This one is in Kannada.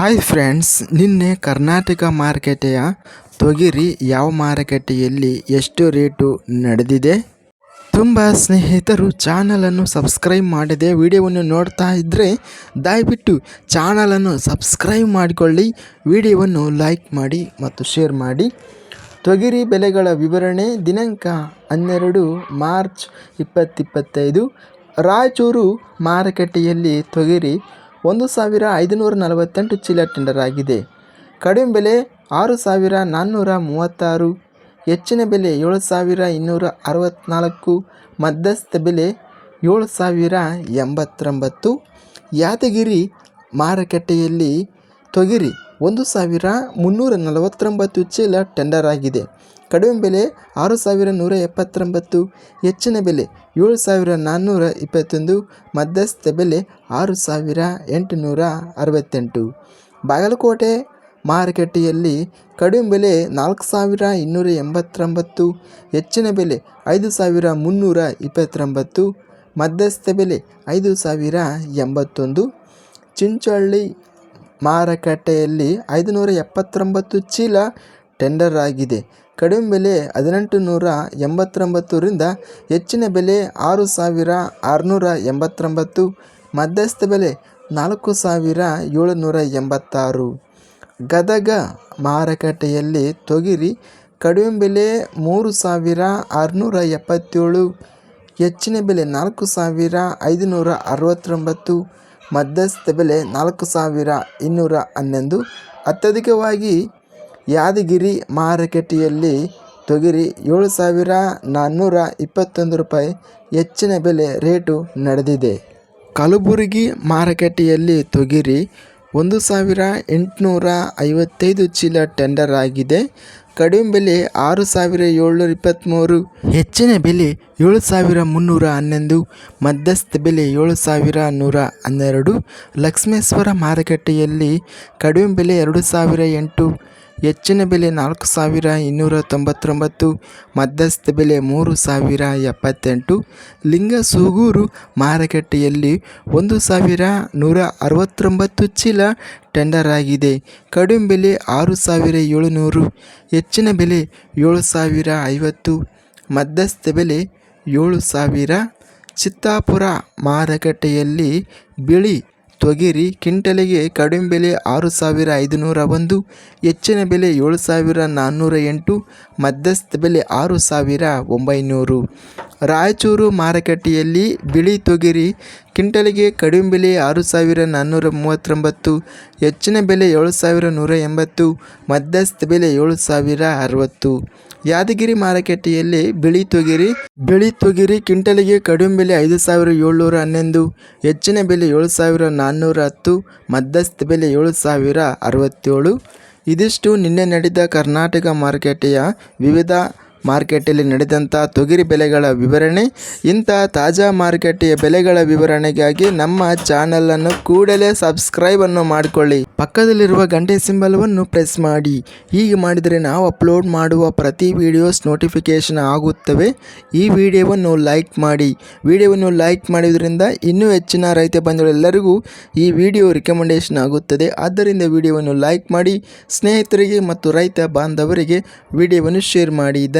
ಹಾಯ್ ಫ್ರೆಂಡ್ಸ್ ನಿನ್ನೆ ಕರ್ನಾಟಕ ಮಾರುಕಟ್ಟೆಯ ತೊಗರಿ ಯಾವ ಮಾರುಕಟ್ಟೆಯಲ್ಲಿ ಎಷ್ಟು ರೇಟು ನಡೆದಿದೆ? ತುಂಬ ಸ್ನೇಹಿತರು ಚಾನಲನ್ನು ಸಬ್ಸ್ಕ್ರೈಬ್ ಮಾಡಿದೆ ವಿಡಿಯೋವನ್ನು ನೋಡ್ತಾ ಇದ್ದರೆ ದಯವಿಟ್ಟು ಚಾನಲನ್ನು ಸಬ್ಸ್ಕ್ರೈಬ್ ಮಾಡಿಕೊಳ್ಳಿ, ವಿಡಿಯೋವನ್ನು ಲೈಕ್ ಮಾಡಿ ಮತ್ತು ಶೇರ್ ಮಾಡಿ. ತೊಗರಿ ಬೆಲೆಗಳ ವಿವರಣೆ ದಿನಾಂಕ ಹನ್ನೆರಡು ಮಾರ್ಚ್ ಇಪ್ಪತ್ತಿಪ್ಪತ್ತೈದು ರಾಯಚೂರು ಮಾರುಕಟ್ಟೆಯಲ್ಲಿ ತೊಗರಿ ಒಂದು ಸಾವಿರ ಐದುನೂರ ನಲವತ್ತೆಂಟು ಚೀಲ ಟೆಂಡರ್ ಆಗಿದೆ. ಕಡಿಮೆ ಬೆಲೆ ಆರು ಸಾವಿರ ನಾನ್ನೂರ ಮೂವತ್ತಾರು, ಹೆಚ್ಚಿನ ಬೆಲೆ ಏಳು ಸಾವಿರ ಇನ್ನೂರ ಅರವತ್ತ್ನಾಲ್ಕು ಮಧ್ಯಸ್ಥ ಬೆಲೆ ಏಳು ಸಾವಿರ ಎಂಬತ್ತೊಂಬತ್ತು. ಯಾದಗಿರಿ ಮಾರುಕಟ್ಟೆಯಲ್ಲಿ ತೊಗರಿ ಒಂದು ಸಾವಿರ ಮುನ್ನೂರ ನಲವತ್ತೊಂಬತ್ತು ಚೀಲ ಟೆಂಡರ್ ಆಗಿದೆ. ಕಡಿಮೆ ಬೆಲೆ ಆರು ಸಾವಿರ ನೂರ ಎಪ್ಪತ್ತೊಂಬತ್ತು, ಹೆಚ್ಚಿನ ಬೆಲೆ ಏಳು ಸಾವಿರ ನಾನ್ನೂರ ಇಪ್ಪತ್ತೊಂದು, ಮಧ್ಯಸ್ಥ ಬೆಲೆ ಆರು ಸಾವಿರ ಎಂಟುನೂರ ಅರವತ್ತೆಂಟು. ಬಾಗಲಕೋಟೆ ಮಾರುಕಟ್ಟೆಯಲ್ಲಿ ಕಡಿಮೆ ಬೆಲೆ ನಾಲ್ಕು ಸಾವಿರ ಇನ್ನೂರ ಎಂಬತ್ತೊಂಬತ್ತು, ಹೆಚ್ಚಿನ ಬೆಲೆ ಐದು ಸಾವಿರ ಮುನ್ನೂರ ಇಪ್ಪತ್ತೊಂಬತ್ತು, ಮಧ್ಯಸ್ಥ ಬೆಲೆ ಐದು ಸಾವಿರ ಎಂಬತ್ತೊಂದು. ಚಿಂಚೋಳಿ ಮಾರುಕಟ್ಟೆಯಲ್ಲಿ ಐದುನೂರ ಎಪ್ಪತ್ತೊಂಬತ್ತು ಚೀಲ ಟೆಂಡರ್ ಆಗಿದೆ. ಕಡಿಮೆ ಬೆಲೆ ಹದಿನೆಂಟು ನೂರ ಎಂಬತ್ತೊಂಬತ್ತರಿಂದ ಹೆಚ್ಚಿನ ಬೆಲೆ ಆರು ಸಾವಿರ ಆರುನೂರ ಎಂಬತ್ತೊಂಬತ್ತು ಮಧ್ಯಸ್ಥ ಬೆಲೆ ನಾಲ್ಕು ಸಾವಿರ ಏಳುನೂರ ಎಂಬತ್ತಾರು ಗದಗ ಮಾರುಕಟ್ಟೆಯಲ್ಲಿ ತೊಗರಿ ಕಡಿಮೆ ಬೆಲೆ ಮೂರು ಸಾವಿರ ಆರುನೂರ ಎಪ್ಪತ್ತೇಳು ಹೆಚ್ಚಿನ ಬೆಲೆ ನಾಲ್ಕು ಸಾವಿರ ಐದುನೂರ ಅರವತ್ತೊಂಬತ್ತು ಮಧ್ಯಸ್ಥ ಬೆಲೆ ನಾಲ್ಕು ಸಾವಿರ ಇನ್ನೂರ ಹನ್ನೊಂದು. ಅತ್ಯಧಿಕವಾಗಿ ಯಾದಗಿರಿ ಮಾರುಕಟ್ಟೆಯಲ್ಲಿ ತೊಗರಿ ಏಳು ಸಾವಿರ ನಾನ್ನೂರ ಇಪ್ಪತ್ತೊಂದು ರೂಪಾಯಿ ಹೆಚ್ಚಿನ ಬೆಲೆ ರೇಟು ನಡೆದಿದೆ. ಕಲಬುರಗಿ ಮಾರುಕಟ್ಟೆಯಲ್ಲಿ ತೊಗರಿ ಒಂದು ಸಾವಿರ ಎಂಟುನೂರ ಐವತ್ತೈದು ಚೀಲ ಟೆಂಡರ್ ಆಗಿದೆ. ಕಡಿಮೆ ಬೆಲೆ ಆರು ಸಾವಿರ ಏಳ್ನೂರ ಇಪ್ಪತ್ತ್ಮೂರು, ಹೆಚ್ಚಿನ ಬೆಲೆ ಏಳು ಸಾವಿರ ಮುನ್ನೂರ ಹನ್ನೊಂದು, ಮಧ್ಯಸ್ಥ ಬೆಲೆ ಏಳು ಸಾವಿರ ನೂರ ಹನ್ನೆರಡು. ಲಕ್ಷ್ಮೇಶ್ವರ ಮಾರುಕಟ್ಟೆಯಲ್ಲಿ ಕಡಿಮೆ ಬೆಲೆ ಎರಡು ಸಾವಿರ ಎಂಟು ಹೆಚ್ಚಿನ ಬೆಲೆ ನಾಲ್ಕು ಸಾವಿರ ಇನ್ನೂರ ತೊಂಬತ್ತೊಂಬತ್ತು, ಮಧ್ಯಸ್ಥ ಬೆಲೆ ಮೂರು ಸಾವಿರ ಎಪ್ಪತ್ತೆಂಟು. ಲಿಂಗಸೂಗೂರು ಮಾರುಕಟ್ಟೆಯಲ್ಲಿ ಒಂದು ಸಾವಿರ ನೂರ ಅರವತ್ತೊಂಬತ್ತು ಚೀಲ ಟೆಂಡರ್ ಆಗಿದೆ. ಕಡಿಮೆ ಬೆಲೆ ಆರು ಸಾವಿರ ಏಳುನೂರು, ಹೆಚ್ಚಿನ ಬೆಲೆ ಏಳು ಸಾವಿರ ಐವತ್ತು, ಮಧ್ಯಸ್ಥ ಬೆಲೆ ಏಳು ಸಾವಿರ. ಚಿತ್ತಾಪುರ ಮಾರುಕಟ್ಟೆಯಲ್ಲಿ ಬಿಳಿ ತೊಗರಿ ಕ್ವಿಂಟಲಿಗೆ ಕಡಿಮೆ ಬೆಲೆ ಆರು ಸಾವಿರ ಐದುನೂರ ಒಂದು ಹೆಚ್ಚಿನ ಬೆಲೆ ಏಳು ಸಾವಿರ ನಾನ್ನೂರ ಎಂಟು ಮಧ್ಯಸ್ಥ ಬೆಲೆ ಆರು ಸಾವಿರ ಒಂಬೈನೂರು. ರಾಯಚೂರು ಮಾರುಕಟ್ಟೆಯಲ್ಲಿ ಬಿಳಿ ತೊಗರಿ ಕ್ವಿಂಟಲಿಗೆ ಕಡಿಮೆ ಬೆಲೆ ಆರು ಸಾವಿರ ನಾನ್ನೂರ ಮೂವತ್ತೊಂಬತ್ತು, ಹೆಚ್ಚಿನ ಬೆಲೆ ಏಳು ಸಾವಿರ ನೂರ ಎಂಬತ್ತು, ಮಧ್ಯಸ್ಥ ಬೆಲೆ ಏಳು ಸಾವಿರ ಅರವತ್ತು. ಯಾದಗಿರಿ ಮಾರುಕಟ್ಟೆಯಲ್ಲಿ ಬಿಳಿ ತೊಗರಿ ಬಿಳಿ ತೊಗರಿ ಕ್ವಿಂಟಲಿಗೆ ಕಡಿಮೆ ಬೆಲೆ ಐದು ಸಾವಿರ ಏಳ್ನೂರ ಹನ್ನೊಂದು, ಹೆಚ್ಚಿನ ಬೆಲೆ ಏಳು ಸಾವಿರ ನಾನ್ನೂರ ಹತ್ತು, ಮಧ್ಯಸ್ಥ ಬೆಲೆ ಏಳು ಸಾವಿರ ಅರವತ್ತೇಳು. ಇದಿಷ್ಟು ನಿನ್ನೆ ನಡೆದ ಕರ್ನಾಟಕ ಮಾರುಕಟ್ಟೆಯ ವಿವಿಧ ಮಾರುಕಟ್ಟೆಯಲ್ಲಿ ನಡೆದಂಥ ತೊಗರಿ ಬೆಲೆಗಳ ವಿವರಣೆ, ಇಂಥ ತಾಜಾ ಮಾರುಕಟ್ಟೆಯ ಬೆಲೆಗಳ ವಿವರಣೆಗಾಗಿ ನಮ್ಮ ಚಾನಲನ್ನು ಕೂಡಲೇ ಸಬ್ಸ್ಕ್ರೈಬನ್ನು ಮಾಡಿಕೊಳ್ಳಿ. ಪಕ್ಕದಲ್ಲಿರುವ ಗಂಟೆ ಸಿಂಬಲವನ್ನು ಪ್ರೆಸ್ ಮಾಡಿ. ಹೀಗೆ ಮಾಡಿದರೆ ನಾವು ಅಪ್ಲೋಡ್ ಮಾಡುವ ಪ್ರತಿ ವಿಡಿಯೋಸ್ ನೋಟಿಫಿಕೇಷನ್ ಆಗುತ್ತವೆ. ಈ ವಿಡಿಯೋವನ್ನು ಲೈಕ್ ಮಾಡಿ. ವಿಡಿಯೋವನ್ನು ಲೈಕ್ ಮಾಡಿದ್ರಿಂದ ಇನ್ನೂ ಹೆಚ್ಚಿನ ರೈತ ಬಂಧುಗಳೆಲ್ಲರಿಗೂ ಈ ವಿಡಿಯೋ ರಿಕಮೆಂಡೇಷನ್ ಆಗುತ್ತದೆ. ಆದ್ದರಿಂದ ವಿಡಿಯೋವನ್ನು ಲೈಕ್ ಮಾಡಿ. ಸ್ನೇಹಿತರಿಗೆ ಮತ್ತು ರೈತ ಬಾಂಧವರಿಗೆ ವಿಡಿಯೋವನ್ನು ಶೇರ್ ಮಾಡಿ.